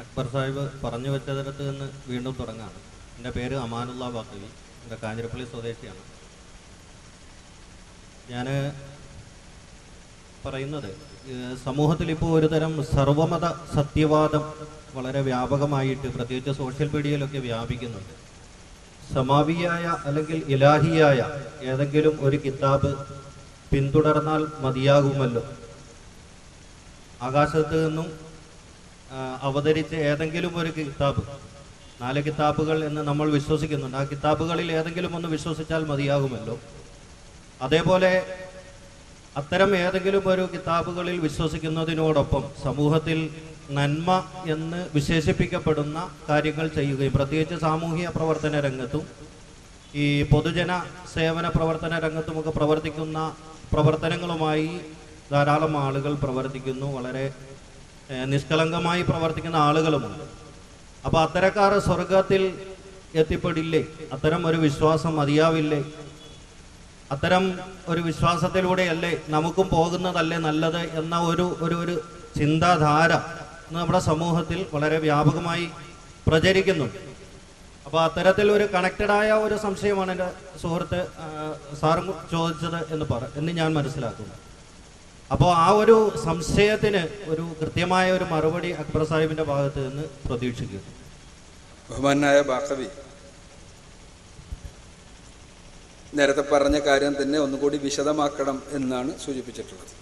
അക്ബർ സാഹിബ് പറഞ്ഞു വെച്ചതിടത്ത് നിന്ന് വീണ്ടും തുടങ്ങാണ് എന്റെ പേര് അമാനുള്ള ബാക്കവി. എന്റെ കാഞ്ഞിരപ്പള്ളി സ്വദേശിയാണ്. ഞാൻ പറയുന്നത് സമൂഹത്തിൽ ഇപ്പോൾ ഒരുതരം സർവമത സത്യവാദം വളരെ വ്യാപകമായിട്ട് പ്രത്യേകിച്ച് സോഷ്യൽ മീഡിയയിലൊക്കെ വ്യാപിക്കുന്നുണ്ട്. സമാവിയായ അല്ലെങ്കിൽ ഇലാഹിയായ ഏതെങ്കിലും ഒരു കിതാബ് പിന്തുടർന്നാൽ മതിയാകുമല്ലോ. ആകാശത്ത് നിന്നും അവതരിച്ച ഏതെങ്കിലും ഒരു കിതാബ് നാല് കിതാബുകൾ എന്ന് നമ്മൾ വിശ്വസിക്കുന്നുണ്ട്. ആ കിതാബുകളിൽ ഏതെങ്കിലും ഒന്ന് വിശ്വസിച്ചാൽ മതിയാകുമല്ലോ. അതേപോലെ അത്തരം ഏതെങ്കിലും ഒരു കിതാബുകളിൽ വിശ്വസിക്കുന്നതിനോടൊപ്പം സമൂഹത്തിൽ നന്മ എന്ന് വിശേഷിപ്പിക്കപ്പെടുന്ന കാര്യങ്ങൾ ചെയ്യുകയും പ്രത്യേകിച്ച് സാമൂഹിക പ്രവർത്തന രംഗത്തും ഈ പൊതുജന സേവന പ്രവർത്തന രംഗത്തുമൊക്കെ പ്രവർത്തിക്കുന്ന പ്രവർത്തനങ്ങളുമായി ധാരാളം ആളുകൾ പ്രവർത്തിക്കുന്നു വളരെ നിഷ്കളങ്കമായി പ്രവർത്തിക്കുന്ന ആളുകളുമുണ്ട്. അപ്പോൾ അത്തരക്കാർ സ്വർഗത്തിൽ എത്തിപ്പെടില്ലേ? അത്തരം ഒരു വിശ്വാസം മതിയാവില്ലേ? അത്തരം ഒരു വിശ്വാസത്തിലൂടെയല്ലേ നമുക്കും പോകുന്നതല്ലേ നല്ലത് എന്ന ഒരു ഒരു ഒരു ചിന്താധാര നമ്മുടെ സമൂഹത്തിൽ വളരെ വ്യാപകമായി പ്രചരിക്കുന്നുണ്ട്. അപ്പോൾ അത്തരത്തിൽ ഒരു കണക്റ്റഡായ ഒരു സംശയമാണ് എന്റെ സുഹൃത്ത് സാറും ചോദിച്ചത് എന്ന് പറ എന്ന് ഞാൻ മനസ്സിലാക്കുന്നു. അപ്പോൾ ആ ഒരു സംശയത്തിന് ഒരു കൃത്യമായ ഒരു മറുപടി അക്ബർ സാഹിബിന്റെ ഭാഗത്ത് നിന്ന് പ്രതീക്ഷിക്കുന്നു. ബഹുമാനായ ബാക്കവി നേരത്തെ പറഞ്ഞ കാര്യം തന്നെ ഒന്നുകൂടി വിശദമാക്കണം എന്നാണ് സൂചിപ്പിച്ചിട്ടുള്ളത്.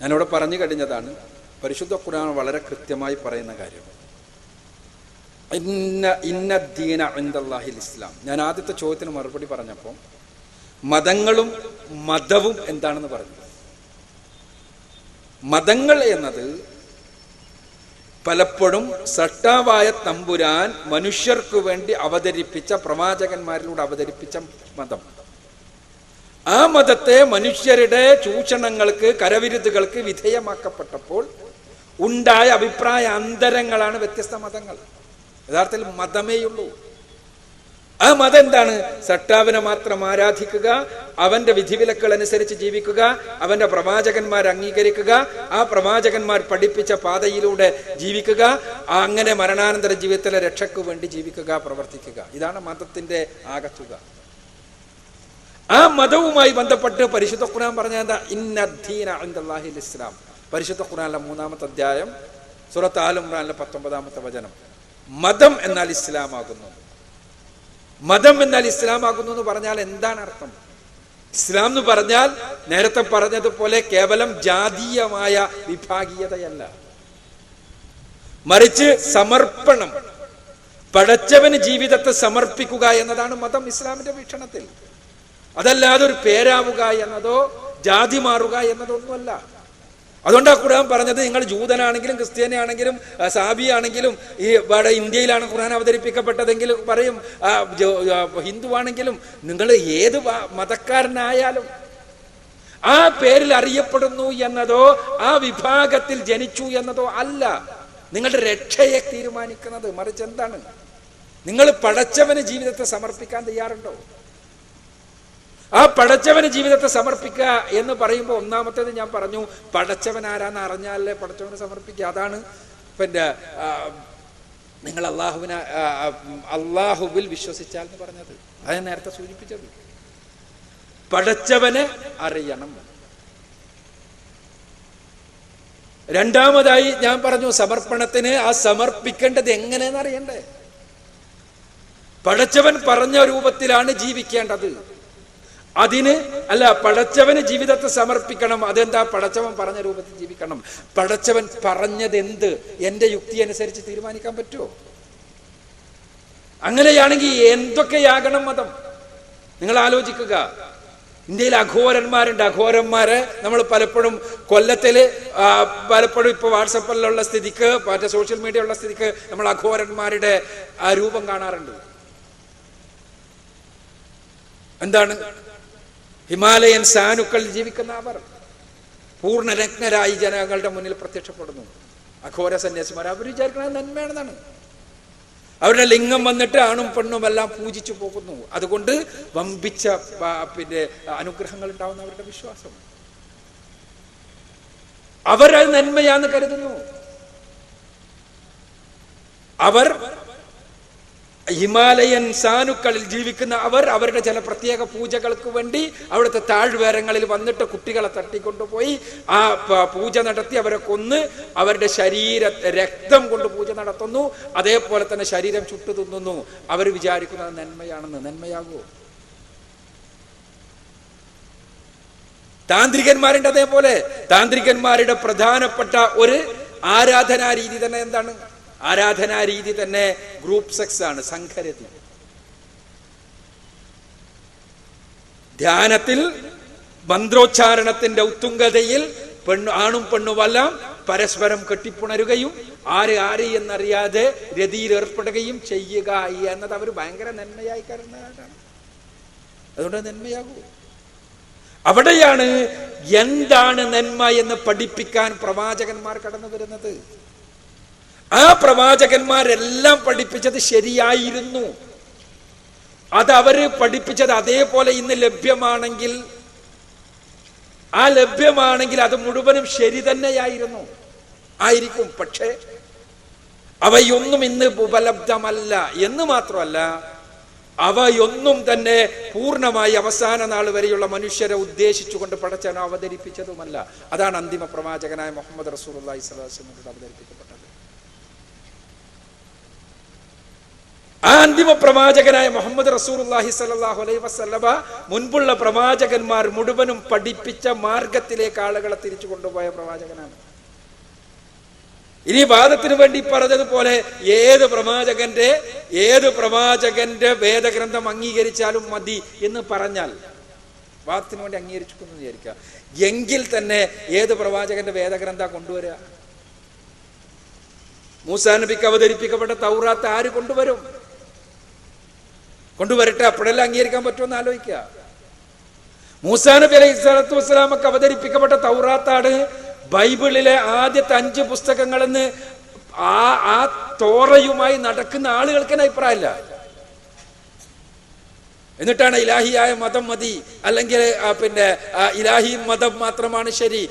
ഞാനിവിടെ പറഞ്ഞു കഴിഞ്ഞതാണ് പരിശുദ്ധ ഖുർആൻ വളരെ കൃത്യമായി പറയുന്ന കാര്യം. ഇന്ന ഇന്ന ദീന ഇന്ദല്ലാഹിൽ ഇസ്ലാം. ഞാൻ ആദ്യത്തെ ചോദ്യത്തിന് മറുപടി പറഞ്ഞപ്പോൾ മതങ്ങളും മതവും എന്താണെന്ന് പറഞ്ഞു. മതങ്ങൾ എന്നത് പലപ്പോഴും സട്ടാവായ തമ്പുരാൻ മനുഷ്യർക്കു വേണ്ടി അവതരിപ്പിച്ച പ്രവാചകന്മാരിലൂടെ അവതരിപ്പിച്ച മതം. ആ മതത്തെ മനുഷ്യരുടെ ചൂഷണങ്ങൾക്ക് കരവിരുതുകൾക്ക് വിധേയമാക്കപ്പെട്ടപ്പോൾ ഉണ്ടായ അഭിപ്രായ അന്തരങ്ങളാണ് വ്യത്യസ്ത മതങ്ങൾ. യഥാർത്ഥത്തിൽ മതമേയുള്ളൂ. ആ മതം എന്താണ് സട്ടാവിനെ മാത്രം ആരാധിക്കുക അവന്റെ വിധിവിലക്കുകൾ അനുസരിച്ച് ജീവിക്കുക അവന്റെ പ്രവാചകന്മാർ അംഗീകരിക്കുക ആ പ്രവാചകന്മാർ പഠിപ്പിച്ച പാതയിലൂടെ ജീവിക്കുക അങ്ങനെ മരണാനന്തര ജീവിതത്തിലെ രക്ഷയ്ക്ക് വേണ്ടി ജീവിക്കുക പ്രവർത്തിക്കുക. ഇതാണ് മതത്തിന്റെ ആകത്തുക. ആ മതവുമായി ബന്ധപ്പെട്ട് പരിശുദ്ധ ഖുർആൻ പറഞ്ഞ എന്താ? ഇന്നദ്ദീന ഇസ്ലാം പരിശുദ്ധ ഖുർആനിലെ മൂന്നാമത്തെ അധ്യായം സുറത്ത് ആൽ ഇമ്രാനിലെ പത്തൊമ്പതാമത്തെ വചനം. മതം എന്നാൽ ഇസ്ലാമാകുന്നു. മതം എന്നാൽ ഇസ്ലാമാകുന്നു എന്ന് പറഞ്ഞാൽ എന്താണ് അർത്ഥം? ഇസ്ലാം എന്ന് പറഞ്ഞാൽ നേരത്തെ പറഞ്ഞതുപോലെ കേവലം ജാതീയമായ വിഭാഗീയതയല്ല. മറിച്ച് സമർപ്പണം പടച്ചവന് ജീവിതത്തെ സമർപ്പിക്കുക എന്നതാണ് മതം ഇസ്ലാമിന്റെ വീക്ഷണത്തിൽ. അതല്ലാതെ ഒരു പേരാവുക എന്നതോ ജാതി മാറുക എന്നതോ ഒന്നുമല്ല അതുകൊണ്ടാണ് ഖുർആൻ പറഞ്ഞത് നിങ്ങൾ ജൂതനാണെങ്കിലും ക്രിസ്ത്യാനിയാണെങ്കിലും സാബിയാണെങ്കിലും ഈ ഇവിടെ ഇന്ത്യയിലാണ് ഖുർആൻ അവതരിപ്പിക്കപ്പെട്ടതെങ്കിൽ പറയും ഹിന്ദുവാണെങ്കിലും നിങ്ങൾ ഏത് മതക്കാരനായാലും ആ പേരിൽ അറിയപ്പെടുന്നു എന്നതോ ആ വിഭാഗത്തിൽ ജനിച്ചു എന്നതോ അല്ല. നിങ്ങളുടെ രക്ഷയെ തീരുമാനിക്കുന്നത് മറിച്ച് എന്താണ്? നിങ്ങൾ പടച്ചവന് ജീവിതത്തെ സമർപ്പിക്കാൻ തയ്യാറുണ്ടോ? ആ പടച്ചവന് ജീവിതത്തെ സമർപ്പിക്കുക എന്ന് പറയുമ്പോൾ ഒന്നാമത്തേത് ഞാൻ പറഞ്ഞു പടച്ചവൻ ആരാന്ന് അറിഞ്ഞാലേ പടച്ചവനെ സമർപ്പിക്കുക. അതാണ് പിന്നെ നിങ്ങൾ അള്ളാഹുവിനെ അള്ളാഹുവിൽ വിശ്വസിച്ചാൽ എന്ന് പറഞ്ഞത്. അത് നേരത്തെ സൂചിപ്പിച്ചത്. പടച്ചവനെ അറിയണം. രണ്ടാമതായി ഞാൻ പറഞ്ഞു സമർപ്പണത്തിന് ആ സമർപ്പിക്കേണ്ടത് എങ്ങനെയെന്ന് അറിയണ്ടേ? പടച്ചവൻ പറഞ്ഞ രൂപത്തിലാണ് ജീവിക്കേണ്ടത്. അതിന് അല്ല പടച്ചവന് ജീവിതത്തെ സമർപ്പിക്കണം. അതെന്താ? പടച്ചവൻ പറഞ്ഞ രൂപത്തിൽ ജീവിക്കണം. പടച്ചവൻ പറഞ്ഞത് എന്ത് എന്റെ യുക്തി അനുസരിച്ച് തീരുമാനിക്കാൻ പറ്റുമോ? അങ്ങനെയാണെങ്കിൽ എന്തൊക്കെയാകണം മതം? നിങ്ങൾ ആലോചിക്കുക. ഇന്ത്യയിൽ അഘോരന്മാരുണ്ട്. അഘോരന്മാരെ നമ്മൾ പലപ്പോഴും കൊല്ലത്തിൽ പലപ്പോഴും ഇപ്പൊ വാട്സപ്പിലുള്ള സ്ഥിതിക്ക് മറ്റേ സോഷ്യൽ മീഡിയ ഉള്ള സ്ഥിതിക്ക് നമ്മൾ അഘോരന്മാരുടെ ആ രൂപം കാണാറുണ്ട്. എന്താണ്? ഹിമാലയൻ സാനുക്കൾ ജീവിക്കുന്ന അവർ. പൂർണരത്നരായി ജനങ്ങളുടെ മുന്നിൽ പ്രത്യക്ഷപ്പെടുന്നു. അഘോര സന്യാസിമാർ അവർ വിചാരിക്കുന്നത് നന്മയാണെന്നാണ്. അവരുടെ ലിംഗം വന്നിട്ട് ആണും പെണ്ണും എല്ലാം പൂജിച്ചു പോകുന്നു. അതുകൊണ്ട് വമ്പിച്ച പിന്നെ അനുഗ്രഹങ്ങൾ ഉണ്ടാവുന്ന അവരുടെ വിശ്വാസം. അവരത് നന്മയാന്ന് കരുതുന്നു. അവർ ഹിമാലയൻ സാനുക്കളിൽ ജീവിക്കുന്ന അവർ അവരുടെ ചില പ്രത്യേക പൂജകൾക്ക് വേണ്ടി അവിടുത്തെ താഴ്വേരങ്ങളിൽ വന്നിട്ട് കുട്ടികളെ തട്ടിക്കൊണ്ടുപോയി. ആ പൂജ നടത്തി അവരെ കൊന്ന് അവരുടെ ശരീര രക്തം കൊണ്ട് പൂജ നടത്തുന്നു. അതേപോലെ തന്നെ ശരീരം ചുട്ടു തിന്നുന്നു. അവർ വിചാരിക്കുന്നത് നന്മയാണെന്ന്. നന്മയാകുമോ താന്ത്രികന്മാരുടെ അതേപോലെ. താന്ത്രികന്മാരുടെ പ്രധാനപ്പെട്ട ഒരു ആരാധനാ രീതി തന്നെ എന്താണ്? ആരാധനാ രീതി തന്നെ ഗ്രൂപ്പ് സെക്സ് ആണ് സംഘരതി. ധ്യാനത്തിൽ മന്ത്രോച്ചാരണത്തിന്റെ ഉത്തുംഗതയിൽ പെണ്ണു ആണും പെണ്ണുമെല്ലാം പരസ്പരം കെട്ടിപ്പുണരുകയും ആര് ആര് എന്നറിയാതെ രതിയിൽ ഏർപ്പെടുകയും ചെയ്യുക എന്നത് അവർ ഭയങ്കര നന്മയായി കരുതുന്നതാണ് അതുകൊണ്ട് നന്മയാകൂ. അവിടെയാണ് എന്താണ് നന്മ എന്ന് പഠിപ്പിക്കാൻ പ്രവാചകന്മാർ കടന്നു വരുന്നത്. ആ പ്രവാചകന്മാരെല്ലാം പഠിപ്പിച്ചത് ശരിയായിരുന്നു. അത് അവർ പഠിപ്പിച്ചത് അതേപോലെ ഇന്ന് ലഭ്യമാണെങ്കിൽ ആ ലഭ്യമാണെങ്കിൽ അത് മുഴുവനും ശരി തന്നെയായിരുന്നു. ആയിരിക്കും. പക്ഷേ അവയൊന്നും ഇന്ന് ഉപലബ്ധമല്ല. എന്ന് മാത്രമല്ല അവയൊന്നും തന്നെ പൂർണമായി അവസാന നാൾ വരെയുള്ള മനുഷ്യരെ ഉദ്ദേശിച്ചുകൊണ്ട് പടച്ചാൻ അവതരിപ്പിച്ചതുമല്ല. അതാണ് അന്തിമ പ്രവാചകനായ മുഹമ്മദ് റസൂൽ അള്ളഹി സ്വലാസ്ലമോട് അവതരിപ്പിക്കപ്പെട്ടത്. ആ അന്തിമ പ്രവാചകനായ മുഹമ്മദ് റസൂലുള്ളാഹി സ്വല്ലല്ലാഹു അലൈഹി വസ്ലബ മുൻപുള്ള പ്രവാചകന്മാർ മുഴുവനും പഠിപ്പിച്ച മാർഗത്തിലേക്ക് ആളുകളെ തിരിച്ചു കൊണ്ടുപോയ പ്രവാചകനാണ്. ഇനി വാദത്തിന് വേണ്ടി പറഞ്ഞതുപോലെ ഏത് പ്രവാചകന്റെ ഏത് പ്രവാചകന്റെ വേദഗ്രന്ഥം അംഗീകരിച്ചാലും മതി എന്ന് പറഞ്ഞാൽ വാദത്തിന് വേണ്ടി അംഗീകരിച്ചു എന്ന് വിചാരിക്കുക. എങ്കിൽ തന്നെ ഏത് പ്രവാചകന്റെ വേദഗ്രന്ഥ കൊണ്ടുവരിക? മൂസാ നബിക്ക് അവതരിപ്പിക്കപ്പെട്ട തൗറാത്ത് ആര് കൊണ്ടുവരും? കൊണ്ടുവരട്ടെ അപ്പോഴെല്ലാം അംഗീകരിക്കാൻ പറ്റുമെന്ന് ആലോചിക്കുക. മൂസാ നബി അലൈഹി സ്വലാത്തു വസ്സലാമൊക്കെ അവതരിപ്പിക്കപ്പെട്ട തൗറാത്താണ് ബൈബിളിലെ ആദ്യത്തെ അഞ്ച് പുസ്തകങ്ങളെന്ന് ആ ആ തോറയുമായി നടക്കുന്ന ആളുകൾക്ക് അഭിപ്രായമില്ല. എന്നിട്ടാണ് ഇലാഹിയായ മതം മതി അല്ലെങ്കിൽ പിന്നെ ഇലാഹി മതം മാത്രമാണ് ശരി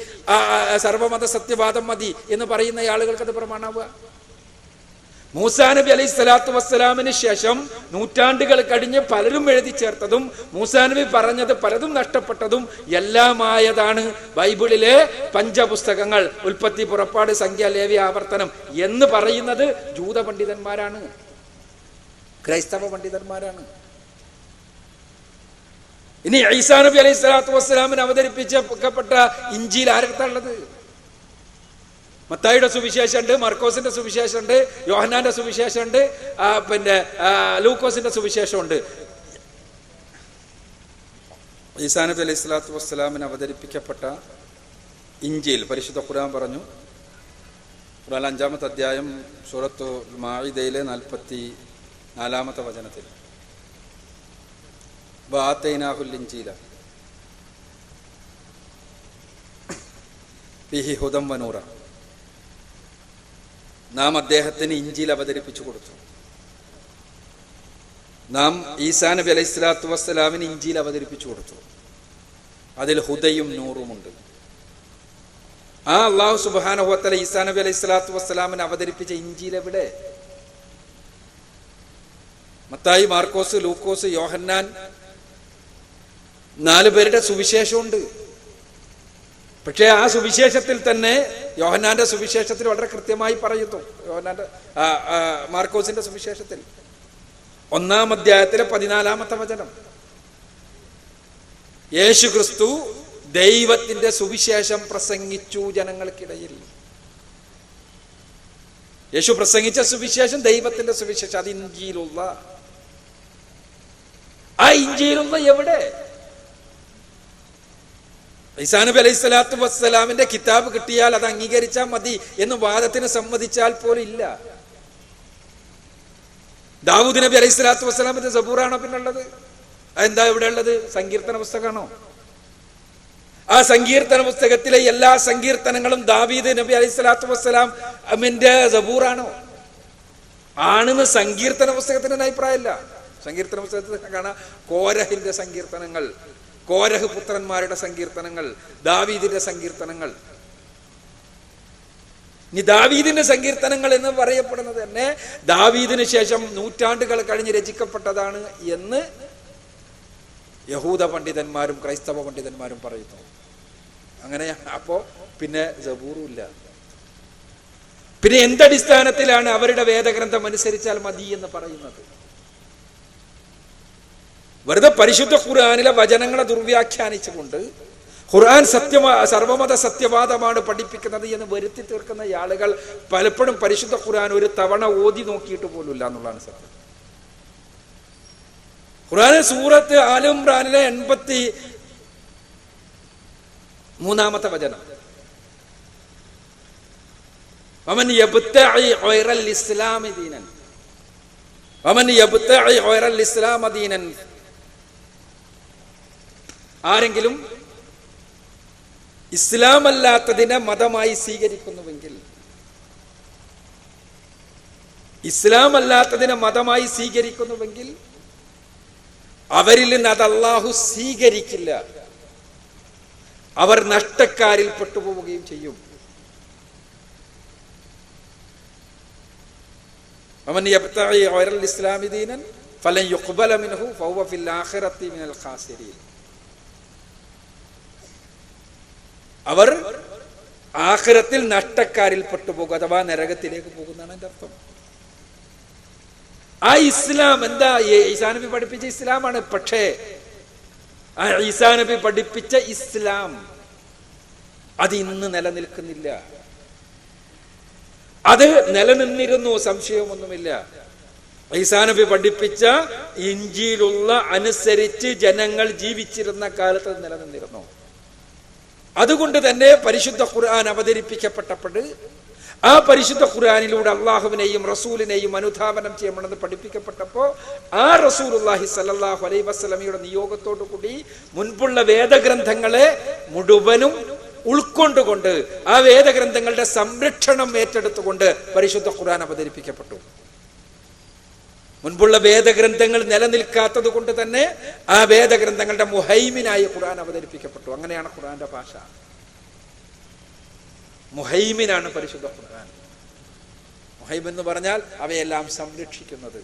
സർവമത സത്യവാദം മതി എന്ന് പറയുന്ന ആളുകൾക്ക് അത് പ്രമാണാവുക മൂസാ നബി അലൈഹി സ്വലാത്തു വസ്സലാമിന് ശേഷം നൂറ്റാണ്ടുകൾ കഴിഞ്ഞ് പലരും എഴുതി ചേർത്തതും മൂസാ നബി പറഞ്ഞത് പലതും നഷ്ടപ്പെട്ടതും എല്ലാമായതാണ് ബൈബിളിലെ പഞ്ചപുസ്തകങ്ങൾ. ഉൽപ്പത്തി പുറപ്പാട് സംഖ്യ ലേവി ആവർത്തനം എന്ന് പറയുന്നത് ജൂത പണ്ഡിതന്മാരാണ്. ക്രൈസ്തവ പണ്ഡിതന്മാരാണ്. ഇനി ഐസാ നബി അലൈഹി സ്വലാത്തു വസ്സലാമിന് അവതരിപ്പിച്ചപ്പെട്ട ഇഞ്ചിയിൽ ആരടുത്താണുള്ളത് മത്തായിയുടെ സുവിശേഷമുണ്ട് മർക്കോസിന്റെ സുവിശേഷമുണ്ട് യോഹനാന്റെ സുവിശേഷം ഉണ്ട് പിന്നെ ലൂക്കോസിന്റെ സുവിശേഷമുണ്ട്. ഈസാ നബി അലൈഹി സ്വലാത്തു വസ്സലാമിന് അവതരിപ്പിക്കപ്പെട്ട ഇഞ്ചിയിൽ പരിശുദ്ധ ഖുർആൻ പറഞ്ഞു ഖുർആൻ അഞ്ചാമത്തെ അധ്യായം സൂറത്തു മായിദയിലെ നാൽപ്പത്തി നാലാമത്തെ വചനത്തിൽ. ബാത്തൈനാഹുൽ ഇഞ്ചീല ഫിഹി ഹുദം വനൂറ നാം അദ്ദേഹത്തിന് ഇഞ്ചിയിൽ അവതരിപ്പിച്ചു കൊടുത്തു. നാം ഈസാ നബി അലൈഹി സ്വലാത്തു വസ്സലാമിന് ഇഞ്ചിയിൽ അവതരിപ്പിച്ചു കൊടുത്തു. അതിൽ ഹുദയും നൂറുമുണ്ട് ആ അള്ളാഹു സുബാനഹുത്തല ഈസാ നബി അലൈഹി സ്വലാത്തു വസ്സലാമിന് അവതരിപ്പിച്ച ഇഞ്ചിയിൽ എവിടെ? മത്തായി മാർക്കോസ് ലൂക്കോസ് യോഹന്നാൻ നാലു പേരുടെ സുവിശേഷമുണ്ട്. പക്ഷേ ആ സുവിശേഷത്തിൽ തന്നെ യോഹന്നാന്റെ സുവിശേഷത്തിൽ വളരെ കൃത്യമായി പറയുന്നു. യോഹന്നാന്റെ മാർക്കോസിന്റെ സുവിശേഷത്തിൽ. ഒന്നാം അധ്യായത്തിലെ പതിനാലാമത്തെ വചനം. യേശു ക്രിസ്തു ദൈവത്തിന്റെ സുവിശേഷം പ്രസംഗിച്ചു ജനങ്ങൾക്കിടയിൽ. യേശു പ്രസംഗിച്ച സുവിശേഷം ദൈവത്തിന്റെ സുവിശേഷം അത് ഇഞ്ചിയിലുള്ള. ആ ഇഞ്ചിയിലുള്ള എവിടെ? ഈസാ നബി അലൈഹി സ്വലാത്തു വസ്സലാമിന്റെ കിതാബ് കിട്ടിയാൽ അത് അംഗീകരിച്ചാൽ മതി എന്ന് വാദത്തിന് സമ്മതിച്ചാൽ പോലും ഇല്ല. ദാവൂദ് നബി അലൈഹി സ്വലാത്തു വസ്സലാമിന്റെ സബൂറാണോ പിന്നുള്ളത്? അതെന്താ ഇവിടെ ഉള്ളത്? സങ്കീർത്തന പുസ്തകമാണോ? ആ സങ്കീർത്തന പുസ്തകത്തിലെ എല്ലാ സങ്കീർത്തനങ്ങളും ദാവീദ് നബി അലൈഹി സ്വലാത്തു വസ്സലാം അമിന്റെ സബൂറാണോ? ആണെന്ന് സങ്കീർത്തന പുസ്തകത്തിന് അഭിപ്രായമില്ല. സങ്കീർത്തന പുസ്തകത്തിൽ കാണാം. കോരഹിന്റെ സങ്കീർത്തനങ്ങൾ. കോരഹ് പുത്രന്മാരുടെ സങ്കീർത്തനങ്ങൾ ദാവീദിന്റെ സങ്കീർത്തനങ്ങൾ. ഇനി ദാവീദിന്റെ സങ്കീർത്തനങ്ങൾ എന്ന് പറയപ്പെടുന്നത് തന്നെ ദാവീദിന് ശേഷം നൂറ്റാണ്ടുകൾ കഴിഞ്ഞ് രചിക്കപ്പെട്ടതാണ് എന്ന് യഹൂദ പണ്ഡിതന്മാരും ക്രൈസ്തവ പണ്ഡിതന്മാരും പറയുന്നു. അങ്ങനെ അപ്പോ പിന്നെ ജബൂറും പിന്നെ എന്തടിസ്ഥാനത്തിലാണ് അവരുടെ വേദഗ്രന്ഥം അനുസരിച്ചാൽ മതി എന്ന് പറയുന്നത്? വെറുതെ പരിശുദ്ധ ഖുർആാനിലെ വചനങ്ങളെ ദുർവ്യാഖ്യാനിച്ചുകൊണ്ട് ഖുർആൻ സത്യമാ സർവമത സത്യവാദമാണ് പഠിപ്പിക്കുന്നത് എന്ന് വരുത്തി തീർക്കുന്ന ആളുകൾ പലപ്പോഴും പരിശുദ്ധ ഖുർആൻ ഒരു തവണ ഓതി നോക്കിയിട്ട് പോലുമില്ല എന്നുള്ളതാണ് സത്യം. ഖുർആൻ സൂറത്ത് ആലുംറാനിലെ എൺപത്തി മൂന്നാമത്തെ വചനം. വമൻ യബ്തഇ ഗൈറൽ ഇസ്ലാമ ദീനൻ. ആരെങ്കിലും ഇസ്ലാമല്ലാത്തതിനെ മതമായി സ്വീകരിക്കുന്നുവെങ്കിൽ ഇസ്ലാം അല്ലാത്തതിനെ മതമായി സ്വീകരിക്കുന്നുവെങ്കിൽ അവരിൽ നിന്ന് അത് അള്ളാഹു സ്വീകരിക്കില്ല. അവർ നഷ്ടക്കാരിൽ പെട്ടുപോവുകയും ചെയ്യും. അവൻ യബ്തഗി ഗൈറൽ ഇസ്ലാമി ദീനൻ ഫലൻ യുഖ്ബല മിൻഹു ഫഹുവ ഫിൽ ആഖിറത്തി മിനൽ ഖാസിരീൻ. അവർ ആഖിറത്തിൽ നഷ്ടക്കാരിൽ പെട്ടുപോകും അഥവാ നരകത്തിലേക്ക് പോകുന്നതാണ് എന്റെ അർത്ഥം. ആ ഇസ്ലാം എന്താ? ഈസാനബി ഈസാ നബി പഠിപ്പിച്ച ഇസ്ലാമാണ്. പക്ഷേ ആ ഈസാനബി പഠിപ്പിച്ച ഇസ്ലാം അത് ഇന്ന് നിലനിൽക്കുന്നില്ല. അത് നിലനിന്നിരുന്നു സംശയമൊന്നുമില്ല. ഈസാനബി പഠിപ്പിച്ച ഇഞ്ചിയിലുള്ള അനുസരിച്ച് ജനങ്ങൾ ജീവിച്ചിരുന്ന കാലത്ത് നിലനിന്നിരുന്നു. അതുകൊണ്ട് തന്നെ പരിശുദ്ധ ഖുർആൻ അവതരിപ്പിക്കപ്പെട്ടപ്പോൾ ആ പരിശുദ്ധ ഖുർആനിലൂടെ അള്ളാഹുവിനെയും റസൂലിനെയും അനുധാപനം ചെയ്യണമെന്ന് പഠിപ്പിക്കപ്പെട്ടപ്പോൾ ആ റസൂലുല്ലാഹി സല്ലാഹു അലൈ വസല്ലമയുടെ നിയോഗത്തോടു കൂടി മുൻപുള്ള വേദഗ്രന്ഥങ്ങളെ മുഴുവനും ഉൾക്കൊണ്ടുകൊണ്ട് ആ വേദഗ്രന്ഥങ്ങളുടെ സംരക്ഷണം ഏറ്റെടുത്തുകൊണ്ട് പരിശുദ്ധ ഖുർആൻ അവതരിപ്പിക്കപ്പെട്ടു. മുൻപുള്ള വേദഗ്രന്ഥങ്ങൾ നിലനിൽക്കാത്തത് കൊണ്ട് തന്നെ ആ വേദഗ്രന്ഥങ്ങളുടെ മുഹൈമിനായി ഖുർആൻ അവതരിപ്പിക്കപ്പെട്ടു. അങ്ങനെയാണ് ഖുർആന്റെ ഭാഷ. മുഹൈമിനാണ് പരിശുദ്ധ ഖുർആൻ. മുഹൈം എന്ന് പറഞ്ഞാൽ അവയെല്ലാം സംരക്ഷിക്കുന്നത്.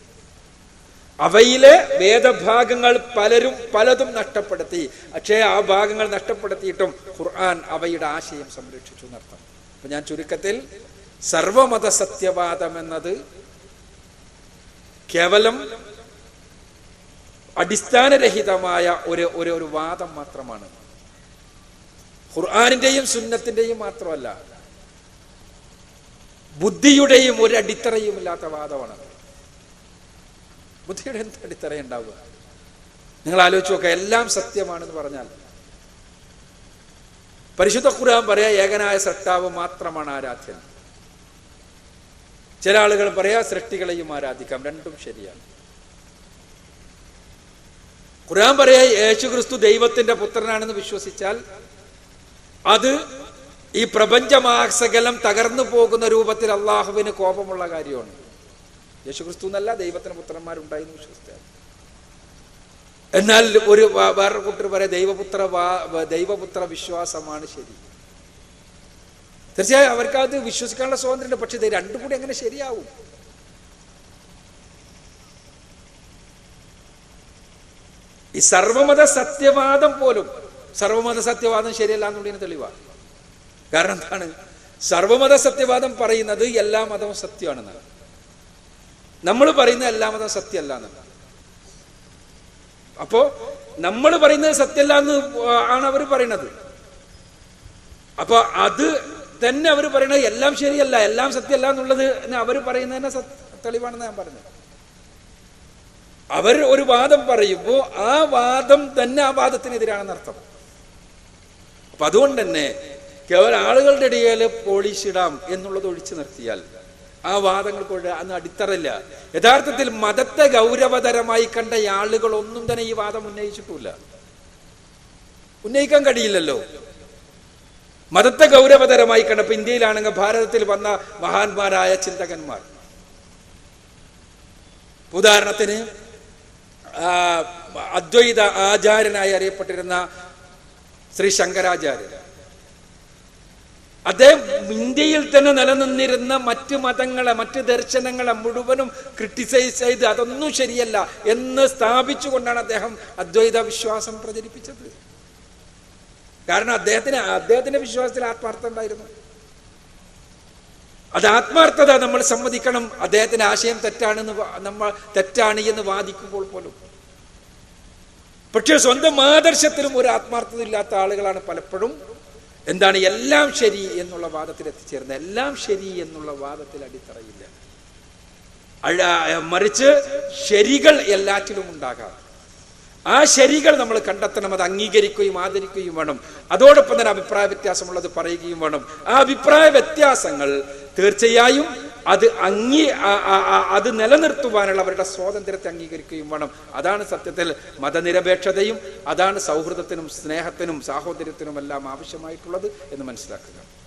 അവയിലെ വേദഭാഗങ്ങൾ പലരും പലതും നഷ്ടപ്പെടുത്തി. പക്ഷേ ആ ഭാഗങ്ങൾ നഷ്ടപ്പെടുത്തിയിട്ടും ഖുർആൻ അവയുടെ ആശയം സംരക്ഷിച്ചു എന്നർത്ഥം അപ്പൊ ഞാൻ ചുരുക്കത്തിൽ സർവമത സത്യവാദം എന്നത് കേവലം അടിസ്ഥാനരഹിതമായ ഒരു ഒരു ഒരു വാദം മാത്രമാണ്. ഖുർആാനിന്റെയും സുന്നത്തിന്റെയും മാത്രമല്ല ബുദ്ധിയുടെയും ഒരു അടിത്തറയും ഇല്ലാത്ത വാദമാണ്. ബുദ്ധിയുടെ എന്ത് അടിത്തറ ഉണ്ടാവുക? നിങ്ങൾ ആലോചിച്ച് നോക്കുക എല്ലാം സത്യമാണെന്ന് പറഞ്ഞാൽ പരിശുദ്ധ ഖുർആൻ പറയാ ഏകനായ സട്ടാവ് മാത്രമാണ് ആരാധ്യൻ. ചില ആളുകൾ പറയാ സൃഷ്ടികളെയും ആരാധിക്കാം രണ്ടും ശരിയാണ്. ഖുർആൻ പറയാ യേശു ക്രിസ്തു ദൈവത്തിന്റെ പുത്രനാണെന്ന് വിശ്വസിച്ചാൽ അത് ഈ പ്രപഞ്ചമാസകലം തകർന്നു പോകുന്ന രൂപത്തിൽ അള്ളാഹുവിന് കോപമുള്ള കാര്യമാണ്. യേശു ക്രിസ്തു എന്നല്ല ദൈവത്തിന് പുത്രന്മാരുണ്ടായിരുന്നു വിശ്വസിച്ചാൽ. എന്നാൽ ഒരു വേറെ കുട്ടി പറയാം ദൈവപുത്ര ദൈവപുത്ര വിശ്വാസമാണ് ശരി. തീർച്ചയായും അവർക്ക് വിശ്വസിക്കാനുള്ള സ്വാതന്ത്ര്യമുണ്ട്. പക്ഷെ ഇത് രണ്ടും കൂടി എങ്ങനെ ശരിയാവും. ഈ സർവമത സത്യവാദം പോലും സർവമത സത്യവാദം ശരിയല്ല എന്നുള്ളതിന് തെളിവാണ് കാരണം എന്താണ്? സർവമത സത്യവാദം പറയുന്നത് എല്ലാ മതവും സത്യമാണെന്നാണ്. നമ്മൾ പറയുന്ന എല്ലാ മതവും സത്യമല്ല എന്നാണ്. അപ്പോ നമ്മൾ പറയുന്നത് സത്യമല്ല എന്ന് ആണ് അവർ പറയുന്നത്. അപ്പൊ അത് തന്നെ അവർ പറയുന്നത് എല്ലാം ശരിയല്ല എല്ലാം സത്യമല്ല എന്നുള്ളത് അവർ പറയുന്നത് സത്- തെളിവാണെന്ന് ഞാൻ പറഞ്ഞത്. അവർ ഒരു വാദം പറയുമ്പോൾ ആ വാദം തന്നെ ആ വാദത്തിനെതിരാണെന്ന് അർത്ഥം. അപ്പൊ അതുകൊണ്ട് തന്നെ കേവലം ആളുകളുടെ ഇടയിൽ പോളിഷ് ഇടാം എന്നുള്ളത് ഒഴിച്ചു നിർത്തിയാൽ ആ വാദങ്ങൾക്ക് അന്ന് അടിത്തറയില്ല. യഥാർത്ഥത്തിൽ മതത്തെ ഗൗരവതരമായി കണ്ട ആളുകളൊന്നും തന്നെ ഈ വാദം ഉന്നയിച്ചിട്ടില്ല ഉന്നയിക്കാൻ കഴിയില്ലല്ലോ. മതത്തെ ഗൗരവതരമായി കണ്ടപ്പോൾ ഇന്ത്യയിലാണെങ്കിൽ ഭാരതത്തിൽ വന്ന മഹാന്മാരായ ചിന്തകന്മാർ. ഉദാഹരണത്തിന് അദ്വൈത ആചാര്യനായി അറിയപ്പെട്ടിരുന്ന ശ്രീ ശങ്കരാചാര്യർ. അദ്ദേഹം ഇന്ത്യയിൽ തന്നെ നിലനിന്നിരുന്ന മറ്റ് മതങ്ങളെ മറ്റ് ദർശനങ്ങളെ മുഴുവനും ക്രിട്ടിസൈസ് ചെയ്ത് അതൊന്നും ശരിയല്ല എന്ന് സ്ഥാപിച്ചുകൊണ്ടാണ് അദ്ദേഹം അദ്വൈത വിശ്വാസം പ്രചരിപ്പിച്ചത്. കാരണം അദ്ദേഹത്തിന് അദ്ദേഹത്തിന്റെ വിശ്വാസത്തിൽ ആത്മാർത്ഥം ഉണ്ടായിരുന്നു. അത് ആത്മാർത്ഥത നമ്മൾ സമ്മതിക്കണം. അദ്ദേഹത്തിന്റെ ആശയം തെറ്റാണെന്ന് നമ്മൾ തെറ്റാണ് എന്ന് വാദിക്കുമ്പോൾ പോലും. പക്ഷേ സ്വന്തം ആദർശത്തിലും ഒരു ആത്മാർത്ഥത ഇല്ലാത്ത ആളുകളാണ് പലപ്പോഴും. എന്താണ് എല്ലാം ശരി എന്നുള്ള വാദത്തിൽ എത്തിച്ചേർന്നത് എല്ലാം ശരി എന്നുള്ള വാദത്തിൽ അടിത്തറയില്ല. മറിച്ച് ശരികൾ എല്ലാറ്റിലും ഉണ്ടാകാം. ആ ശരികൾ നമ്മൾ കണ്ടെത്തണം അത് അംഗീകരിക്കുകയും ആദരിക്കുകയും വേണം. അതോടൊപ്പം തന്നെ അഭിപ്രായ വ്യത്യാസമുള്ളത് പറയുകയും വേണം. ആ അഭിപ്രായ വ്യത്യാസങ്ങൾ തീർച്ചയായും അത് അംഗീ അത് നിലനിർത്തുവാനുള്ള അവരുടെ സ്വാതന്ത്ര്യത്തെ അംഗീകരിക്കുകയും വേണം. അതാണ് സത്യത്തിൽ മതനിരപേക്ഷതയും അതാണ് സൗഹൃദത്തിനും സ്നേഹത്തിനും സാഹോദര്യത്തിനും എല്ലാം ആവശ്യമായിട്ടുള്ളത് എന്ന് മനസ്സിലാക്കുക.